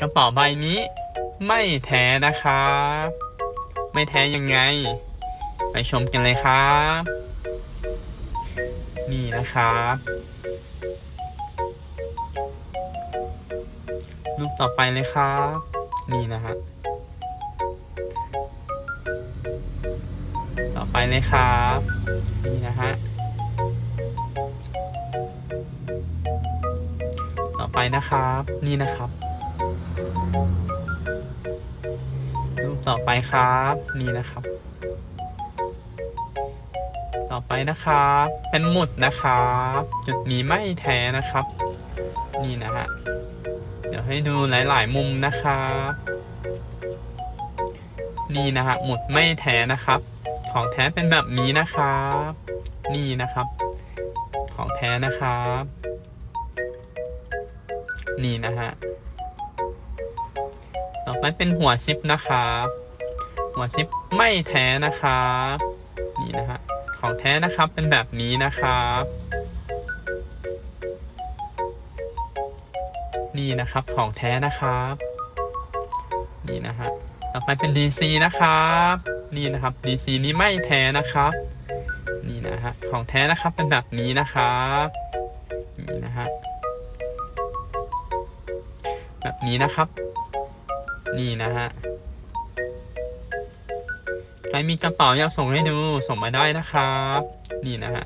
กระเป๋าใบนี้ ไม่แท้นะครับ ไม่แท้ยังไง ไปชมกันเลยครับ นี่นะครับ รูปต่อไปเลยครับ นี่นะฮะต่อไปเลยครับ นี่นะฮะต่อไปนะครับ นี่นะครับ รูปต่อไปครับ นี่นะครับ ต่อไปนะครับ เป็นหมุดนะครับ จุดนี้ไม่แท้นะครับ นี่นะฮะเดี๋ยวให้ดูหลาย ๆ มุมนะครับ นี่นะฮะหมุดไม่แท้นะครับ ของแท้เป็นแบบนี้นะครับ นี่นะครับ ของแท้นะครับ นี่นะฮะ ต่อไปเป็นหัวซิปนะครับ หัวซิปไม่แท้นะครับนี่นะฮะของแท้นะครับเป็นแบบนี้นะครับ นี่นะครับของแท้นะครับ นี่นะฮะต่อไปเป็น DC นะครับ นี่นะครับ DC นี้ไม่แท้นะครับ นี่นะฮะของแท้นะครับเป็นแบบนี้นะครับนี่นะฮะแบบนี้นะครับ นี่นะฮะ ใครมีกระเป๋าอยากส่งให้ดูส่งมาได้นะครับ นี่นะฮะ